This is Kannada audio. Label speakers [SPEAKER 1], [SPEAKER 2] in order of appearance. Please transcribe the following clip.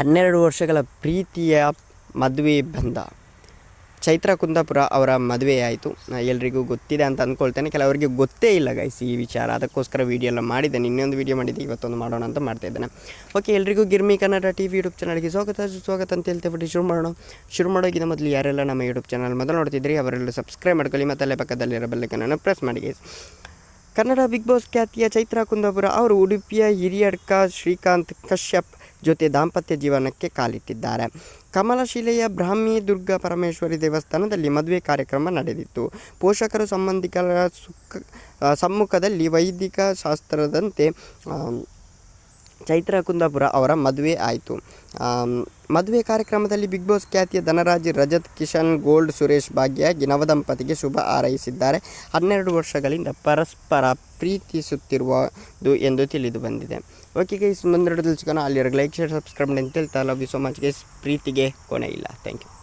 [SPEAKER 1] ಹನ್ನೆರಡು ವರ್ಷಗಳ ಪ್ರೀತಿಯ ಮದುವೆ ಬಂದ ಚೈತ್ರ ಕುಂದಾಪುರ ಅವರ ಮದುವೆ ಆಯಿತು. ಎಲ್ರಿಗೂ ಗೊತ್ತಿದೆ ಅಂತ ಅಂದ್ಕೊಳ್ತೇನೆ. ಕೆಲವರಿಗೆ ಗೊತ್ತೇ ಇಲ್ಲ ಗೈಸ್ ಈ ವಿಚಾರ. ಅದಕ್ಕೋಸ್ಕರ ವೀಡಿಯೋ ಎಲ್ಲ ಮಾಡಿದ್ದೇನೆ. ಇನ್ನೊಂದು ವೀಡಿಯೋ ಮಾಡಿದ್ದೆ ಇವತ್ತೊಂದು ಮಾಡೋಣ ಅಂತ ಮಾಡ್ತಾ ಇದ್ದೇನೆ. ಓಕೆ ಎಲ್ರಿಗೂ ಗಿರ್ಮಿ ಕನ್ನಡ ಟಿ ವಿ ಯೂಟ್ಯೂಬ್ ಚಾನಲ್ಗೆ ಸ್ವಾಗತ. ಸ್ವಾಗತ ಅಂತ ಹೇಳ್ತೇವೆ ಶುರು ಮಾಡೋಣ. ಶುರು ಮಾಡೋಕ್ಕಿಂತ ಮೊದಲು ಯಾರೆಲ್ಲ ನಮ್ಮ ಯೂಟ್ಯೂಬ್ ಚಾನಲ್ ಮೊದಲು ನೋಡ್ತಿದ್ರಿ, ಅವರೆಲ್ಲ ಸಬ್ಸ್ಕ್ರೈಬ್ ಮಾಡ್ಕೊಳ್ಳಿ ಮತ್ತು ಅಲ್ಲೇ ಪಕ್ಕದಲ್ಲಿರೋ ಬೆಲ್ಲಕನನ್ನು ಪ್ರೆಸ್ ಮಾಡಿ ಗೈಸ್ ಕನ್ನಡ ಬಿಗ್ ಬಾಸ್ ಖ್ಯಾತಿಯ ಚೈತ್ರ ಕುಂದಾಪುರ ಅವರು ಉಡುಪಿಯ ಹಿರಿಯಡ್ಕ ಶ್ರೀಕಾಂತ್ ಕಶ್ಯಪ್ ಜೊತೆ ದಾಂಪತ್ಯ ಜೀವನಕ್ಕೆ ಕಾಲಿಟ್ಟಿದ್ದಾರೆ. ಕಮಲಶಿಲೆಯ ಬ್ರಾಹ್ಮಿ ದುರ್ಗಾ ಪರಮೇಶ್ವರಿ ದೇವಸ್ಥಾನದಲ್ಲಿ ಮದುವೆ ಕಾರ್ಯಕ್ರಮ ನಡೆದಿತ್ತು. ಪೋಷಕರು ಸಂಬಂಧಿಕರ ಸುಖ ಸಮ್ಮುಖದಲ್ಲಿ ವೈದಿಕ ಶಾಸ್ತ್ರದಂತೆ ಚೈತ್ರ ಕುಂದಾಪುರ ಅವರ ಮದುವೆ ಆಯಿತು. ಮದುವೆ ಕಾರ್ಯಕ್ರಮದಲ್ಲಿ ಬಿಗ್ ಬಾಸ್ ಖ್ಯಾತಿಯ ಧನರಾಜ್ ರಜತ್, ಕಿಶನ್ ಗೋಲ್ಡ್, ಸುರೇಶ್ ಭಾಗ್ಯಯಾಗಿ ನವದಂಪತಿಗೆ ಶುಭ ಹಾರೈಸಿದ್ದಾರೆ. ಹನ್ನೆರಡು ವರ್ಷಗಳಿಂದ ಪರಸ್ಪರ ಪ್ರೀತಿಸುತ್ತಿರುವುದು ಎಂದು ತಿಳಿದು ಬಂದಿದೆ. ಓಕೆ ಗೈಸ್ ಮುಂದೆ ಸಿಗೋಣ. ಅಲ್ಲಿವರೆಗೆ ಲೈಕ್ ಶೇರ್ ಸಬ್ಸ್ಕ್ರೈಬ್ ಅಂತ ಹೇಳ್ತಾ love you so much guys ಪ್ರೀತಿಗೆ ಕೊನೆ ಇಲ್ಲ. Thank you